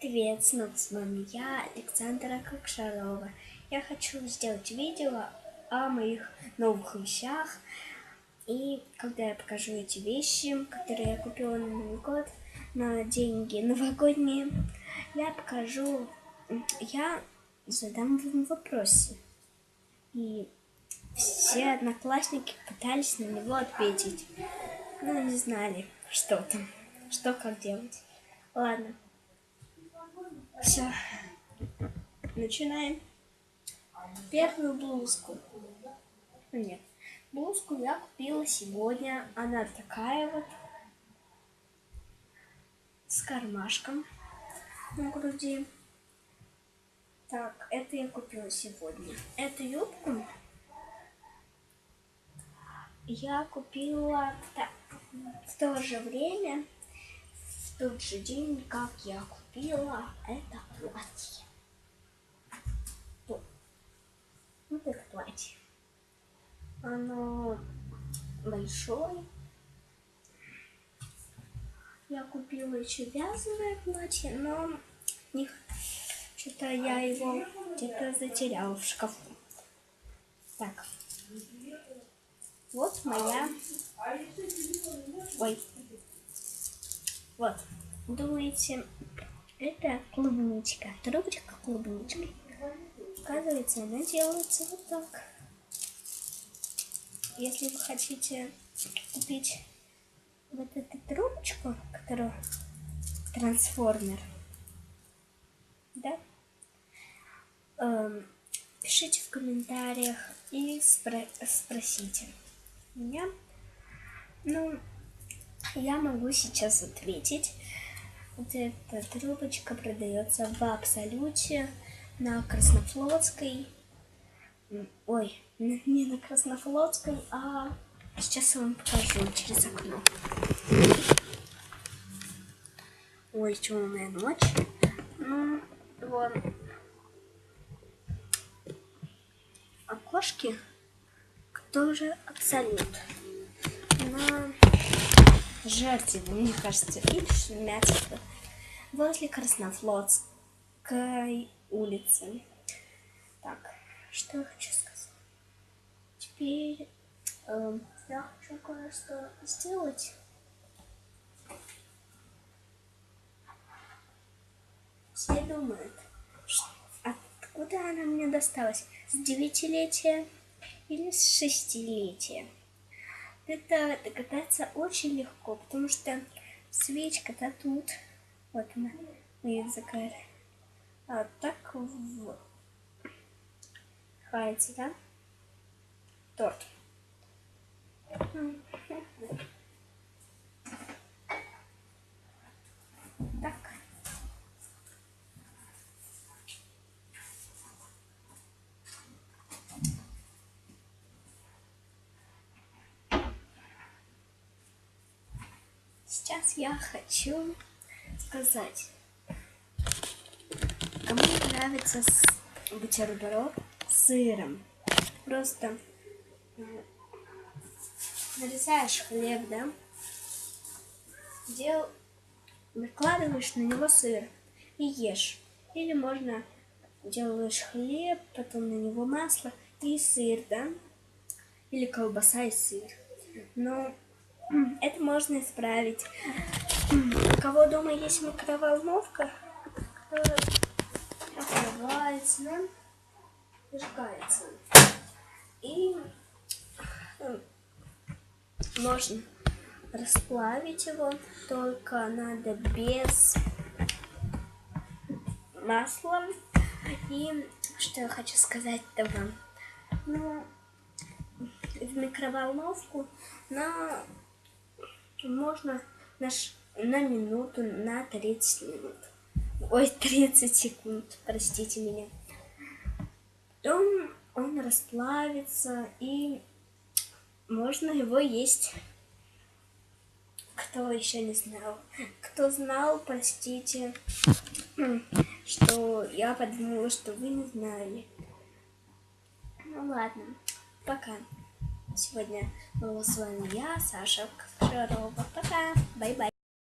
Привет, снова с вами я, Александра Кокшарова. Я хочу сделать видео о моих новых вещах. И когда я покажу эти вещи, которые я купила на Новый год, на деньги новогодние, я покажу, я задам вам вопросы. И все одноклассники пытались на него ответить, но не знали, что там, что как делать. Ладно. Все. Начинаем. Первую блузку. Нет. Блузку я купила сегодня. Она такая вот. С кармашком на груди. Так, это я купила сегодня. Эту юбку я купила в то же время тот же день, как я купила это платье. Вот это платье. Оно большое. Я купила еще вязаное платье, но не... что-то я его где-то затеряла в шкафу. Так. Вот моя... Ой, вот, думаете, это клубничка, трубочка клубнички. Оказывается, она делается вот так. Если вы хотите купить вот эту трубочку, которую трансформер, да, эм, пишите в комментариях и спро спросите меня. Ну, я могу сейчас ответить. Вот эта трубочка продается в Абсолюте на Краснофлотской. Ой, не на Краснофлотской, а сейчас я вам покажу через окно. Ой, темная ночь. Ну, вон. Окошки тоже абсолют. Но Жертвенно, мне кажется, и Шемятина возле Краснофлотской улицы. Так, что я хочу сказать? Теперь э, я хочу кое-что сделать. Все думают, откуда она мне досталась? С девятилетия или с шестилетия? Это догадаться очень легко, потому что свечка-то тут. Вот она, мы ее А так вот. Хватит, да? Торт. Сейчас я хочу сказать, кому нравится бутерброд с сыром. Просто нарезаешь хлеб, да, дел, накладываешь на него сыр и ешь. Или можно делаешь хлеб, потом на него масло и сыр, да, или колбаса и сыр. Но это можно исправить. У кого дома есть микроволновка, открывается, да? Зажигается. И можно расплавить его, только надо без масла. И что я хочу сказать-то вам? Ну, в микроволновку на можно на, на минуту, на 30 минут. Ой, 30 секунд, простите меня. Потом он расплавится, и можно его есть. Кто еще не знал? Кто знал, простите, что я подумала, что вы не знали. Ну ладно, пока. Сегодня была с вами я, Саша Шарова. Пока. Бай-бай.